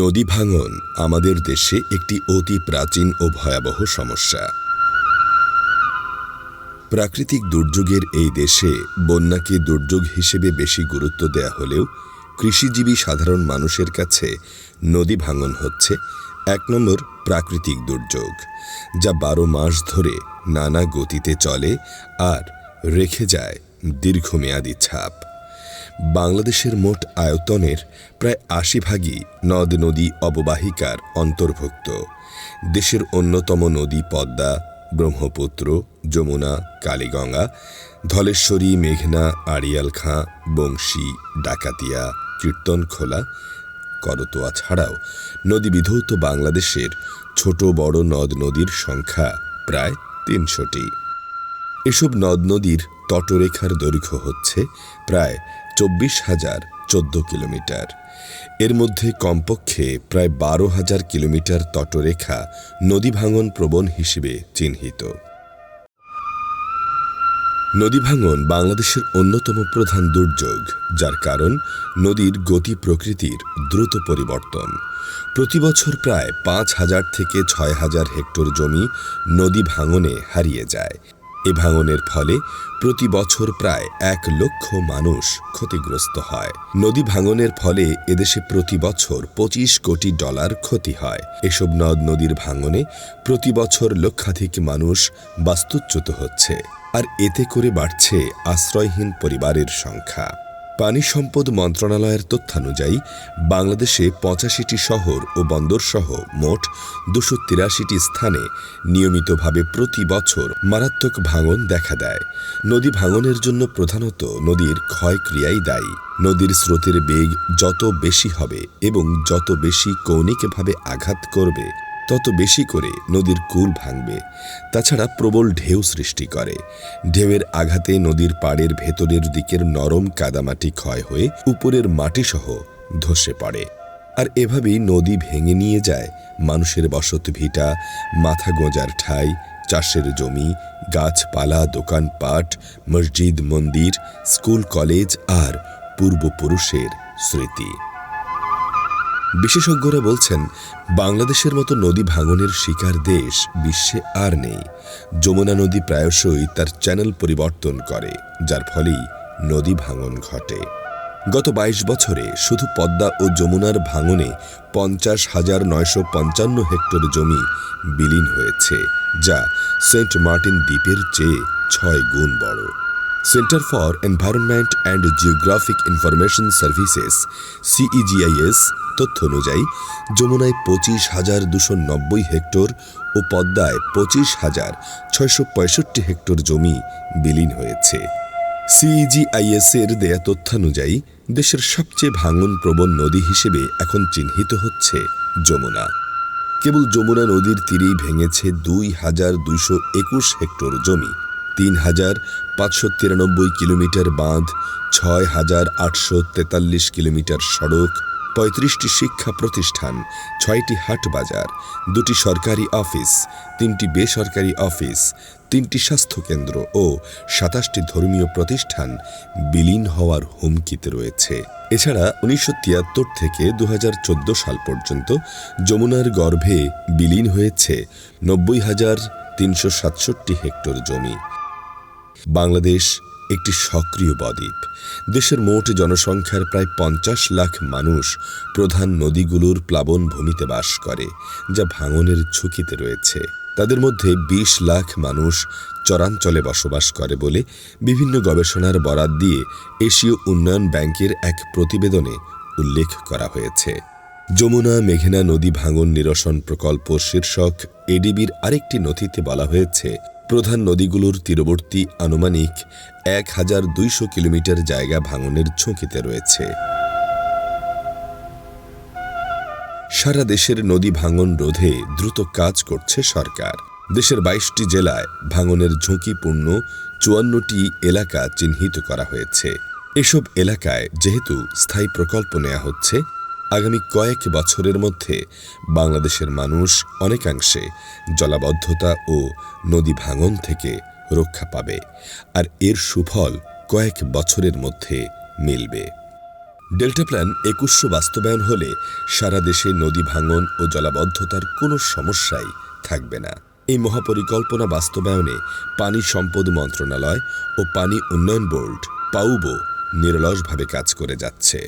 নদী ভাঙন আমাদের দেশে একটি অতি প্রাচীন ও ভয়াবহ সমস্যা। প্রাকৃতিক দুর্যোগের এই দেশে বন্যাকে দুর্যোগ হিসেবে বেশি গুরুত্ব দেয়া হলেও কৃষিজীবী সাধারণ মানুষের কাছে নদী ভাঙন হচ্ছে এক নম্বর প্রাকৃতিক দুর্যোগ, যা বারো মাস ধরে নানা গতিতে চলে আর রেখে যায় দীর্ঘমেয়াদী ছাপ। বাংলাদেশের মোট আয়তনের প্রায় আশি ভাগই নদ নদী অববাহিকার অন্তর্ভুক্ত। দেশের অন্যতম নদী পদ্মা, ব্রহ্মপুত্র, যমুনা, কালীগঙ্গা, ধলেশ্বরী, মেঘনা, আড়িয়াল খাঁ, বংশী, ডাকাতিয়া, কীর্তনখোলা, করতোয়া ছাড়াও নদী বিধৌত বাংলাদেশের ছোট বড় নদ নদীর সংখ্যা প্রায় তিনশোটি। এসব নদ নদীর তটরেখার দৈর্ঘ্য হচ্ছে প্রায় চব্বিশ হাজার চোদ্দ কিলোমিটার। এর মধ্যে কমপক্ষে প্রায় বারো হাজার কিলোমিটার তটরেখা নদী ভাঙন প্রবণ হিসেবে চিহ্নিত। নদী ভাঙন বাংলাদেশের অন্যতম প্রধান দুর্যোগ, যার কারণ নদীর গতি প্রকৃতির দ্রুত পরিবর্তন। প্রতি বছর প্রায় পাঁচ হাজার থেকে ছয় হাজার হেক্টর জমি নদী ভাঙনে হারিয়ে যায়। এ ভাঙনের ফলে প্রতি বছর প্রায় এক লক্ষ মানুষ ক্ষতিগ্রস্ত হয়। নদী ভাঙনের ফলে এদেশে প্রতি বছর পঁচিশ কোটি ডলার ক্ষতি হয়। এসব নদ নদীর ভাঙনে প্রতি বছর লক্ষাধিক মানুষ বাস্তুচ্যুত হচ্ছে। আর এতে করে বাড়ছে আশ্রয়হীন পরিবারের সংখ্যা। পানি সম্পদ মন্ত্রণালয়ের তথ্যানুযায়ী, বাংলাদেশে পঁচাশিটি শহর ও বন্দরসহ মোট দুশো তিরাশিটি স্থানে নিয়মিতভাবে প্রতি বছর মারাত্মক ভাঙন দেখা দেয়। নদী ভাঙনের জন্য প্রধানত নদীর ক্ষয়ক্রিয়াই দায়ী। নদীর স্রোতের বেগ যত বেশি হবে এবং যত বেশি কৌণিকভাবে আঘাত করবে তত বেশি করে নদীর কুল ভাঙবে। তাছাড়া প্রবল ঢেউ সৃষ্টি করে। ঢেউয়ের আঘাতে নদীর পাড়ের ভেতরের দিকের নরম কাদামাটি ক্ষয় হয়ে উপরের মাটিসহ ধসে পড়ে। আর এভাবেই নদী ভেঙে নিয়ে যায় মানুষের বসত ভিটা, মাথা গোঁজার ঠাই, চাষের জমি, গাছপালা দোকানপাট মসজিদ, মন্দির, স্কুল, কলেজ আর পূর্বপুরুষের স্মৃতি। বিশেষজ্ঞরা বলছেন, বাংলাদেশের মতো নদী ভাঙনের শিকার দেশ বিশ্বে আর নেই। যমুনা নদী প্রায়শই তার চ্যানেল পরিবর্তন করে, যার ফলেই নদী ভাঙন ঘটে। গত ২২ বছরে শুধু পদ্মা ও যমুনার ভাঙনে পঞ্চাশ হাজার নয়শো পঞ্চান্ন হেক্টর জমি বিলীন হয়েছে, যা সেন্ট মার্টিন দ্বীপের চেয়ে ছয় গুণ বড়। Centre for environment and geographic information services, C E G I S তথ্য অনুযায়ী, যমুনায় পঁচিশ হাজার দুশো নব্বই হেক্টর ও পদ্মায় পঁচিশ হাজার ছয়শো পঁয়ষট্টি হেক্টর জমি বিলীন হয়েছে। সিইজিআইএস এর দেয়া তথ্যানুযায়ী, দেশের সবচেয়ে ভাঙন প্রবণ নদী হিসেবে এখন চিহ্নিত হচ্ছে যমুনা। কেবল যমুনা নদীর তীরেই ভেঙেছে দুই হাজার দুইশো একুশ হেক্টর জমি, তিন হাজার পাঁচশো তিরানব্বই কিলোমিটার বাঁধ, ছয় হাজার আটশো তেতাল্লিশ কিলোমিটার সড়ক পঁয়ত্রিশটি শিক্ষা প্রতিষ্ঠান, ছয়টি হাট বাজার, দুটি সরকারি অফিস, তিনটি বেসরকারি অফিস, তিনটি স্বাস্থ্যকেন্দ্র ও সাতাশটি ধর্মীয় প্রতিষ্ঠান বিলীন হওয়ার হুমকিতে রয়েছে। এছাড়া উনিশশো তিয়াত্তর থেকে দু হাজার চোদ্দ সাল পর্যন্ত যমুনার গর্ভে বিলীন হয়েছে নব্বই হাজার তিনশো সাতষট্টি হেক্টর জমি। বাংলাদেশ একটি সক্রিয় বদ্বীপ। দেশের মোট জনসংখ্যার প্রায় পঞ্চাশ লাখ মানুষ প্রধান নদীগুলোর প্লাবন ভূমিতে বাস করে, যা ভাঙনের ঝুঁকিতে রয়েছে। তাদের মধ্যে ২০ লাখ মানুষ চরাঞ্চলে বসবাস করে বলে বিভিন্ন গবেষণার বরাত দিয়ে এশীয় উন্নয়ন ব্যাংকের এক প্রতিবেদনে উল্লেখ করা হয়েছে। যমুনা মেঘনা নদী ভাঙন নিরসন প্রকল্প শীর্ষক এডিবির আরেকটি নথিতে বলা হয়েছে প্রধান নদীগুলোর তীরবর্তী আনুমানিক এক হাজার দুইশো কিলোমিটার জায়গা ভাঙনের ঝুঁকিতে রয়েছে। সারা দেশের নদী ভাঙন রোধে দ্রুত কাজ করছে সরকার। দেশের বাইশটি জেলায় ভাঙনের ঝুঁকিপূর্ণ চুয়ান্নটি এলাকা চিহ্নিত করা হয়েছে। এসব এলাকায় যেহেতু স্থায়ী প্রকল্প নেওয়া হচ্ছে আগামী কয়েক বছরের মধ্যে বাংলাদেশের মানুষ অনেকাংশে জলাবদ্ধতা ও নদী ভাঙন থেকে রক্ষা পাবে। আর এর সুফল কয়েক বছরের মধ্যে মিলবে। ডেল্টা প্ল্যান একুশশো বাস্তবায়ন হলে সারা দেশে নদী ভাঙন ও জলাবদ্ধতার কোনো সমস্যাই থাকবে না। এই মহাপরিকল্পনা বাস্তবায়নে পানি সম্পদ মন্ত্রণালয় ও পানি উন্নয়ন বোর্ড পাউবো নিরলসভাবে কাজ করে যাচ্ছে।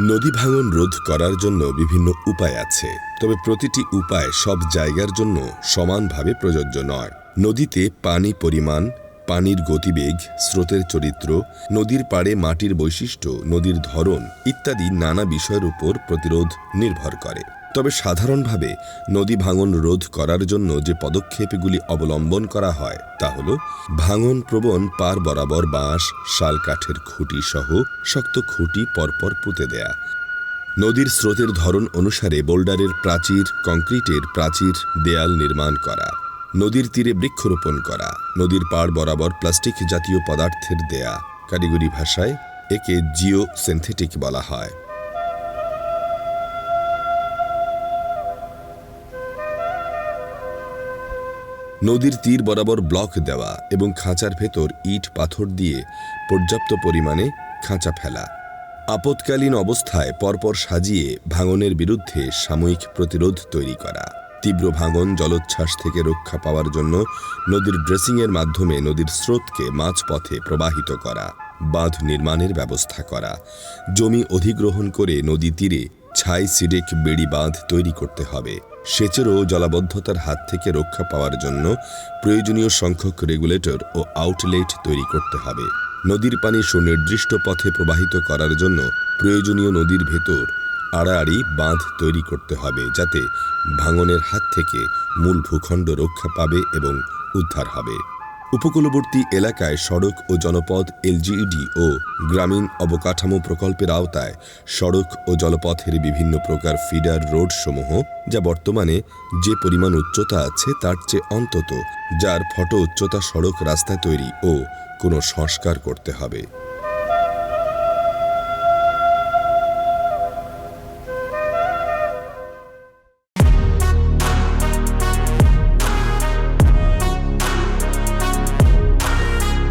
নদী ভাঙন রোধ করার জন্য বিভিন্ন উপায় আছে। তবে প্রতিটি উপায় সব জায়গার জন্য সমানভাবে প্রযোজ্য নয়। নদীতে পানি পরিমাণ, পানির গতিবেগ, স্রোতের চরিত্র, নদীর পাড়ে মাটির বৈশিষ্ট্য, নদীর ধরন ইত্যাদি নানা বিষয়ের উপর প্রতিরোধ নির্ভর করে। তবে সাধারণভাবে নদী ভাঙন রোধ করার জন্য যে পদক্ষেপগুলি অবলম্বন করা হয় তা হল ভাঙন প্রবণ পার বরাবর বাঁশ, শাল কাঠের খুঁটি সহ শক্ত খুঁটি পরপর পুঁতে দেয়া। নদীর স্রোতের ধরন অনুসারে বোল্ডারের প্রাচীর, কংক্রিটের প্রাচীর, দেয়াল নির্মাণ করা, নদীর তীরে বৃক্ষরোপণ করা, নদীর পাড় বরাবর প্লাস্টিক জাতীয় পদার্থের দেয়া। কারিগরি ভাষায় একে জিও সিনথেটিক বলা হয়। নদীর তীর বরাবর ব্লক দেওয়া এবং খাঁচার ভেতর ইট পাথর দিয়ে পর্যাপ্ত পরিমাণে খাঁচা ফেলা। আপৎকালীন অবস্থায় পরপর সাজিয়ে ভাঙনের বিরুদ্ধে সাময়িক প্রতিরোধ তৈরি করা। তীব্র ভাঙন, জলোচ্ছ্বাস থেকে রক্ষা পাওয়ার জন্য নদীর ড্রেসিংয়ের মাধ্যমে নদীর স্রোতকে মাঝপথে প্রবাহিত করা, বাঁধ নির্মাণের ব্যবস্থা করা, জমি অধিগ্রহণ করে নদী তীরে ছাই সিডেক বেড়ি বাঁধ তৈরি করতে হবে। সেচেরও জলাবদ্ধতার হাত থেকে রক্ষা পাওয়ার জন্য প্রয়োজনীয় সংখ্যক রেগুলেটর ও আউটলেট তৈরি করতে হবে। নদীর পানি সুনির্দিষ্ট পথে প্রবাহিত করার জন্য প্রয়োজনীয় নদীর ভেতর আড়াআড়ি বাঁধ তৈরি করতে হবে যাতে ভাঙনের হাত থেকে মূল ভূখণ্ড রক্ষা পাবে এবং উদ্ধার হবে। উপকূলবর্তী এলাকায় সড়ক ও জনপথ এলজিইডি ও গ্রামীণ অবকাঠামো প্রকল্পের আওতায় সড়ক ও জলপথের বিভিন্ন প্রকার ফিডার রোড সমূহ যা বর্তমানে যে পরিমাণ উচ্চতা আছে তার চেয়ে অন্তত, যার ফটো উচ্চতা সড়ক রাস্তা তৈরি ও কোনো সংস্কার করতে হবে।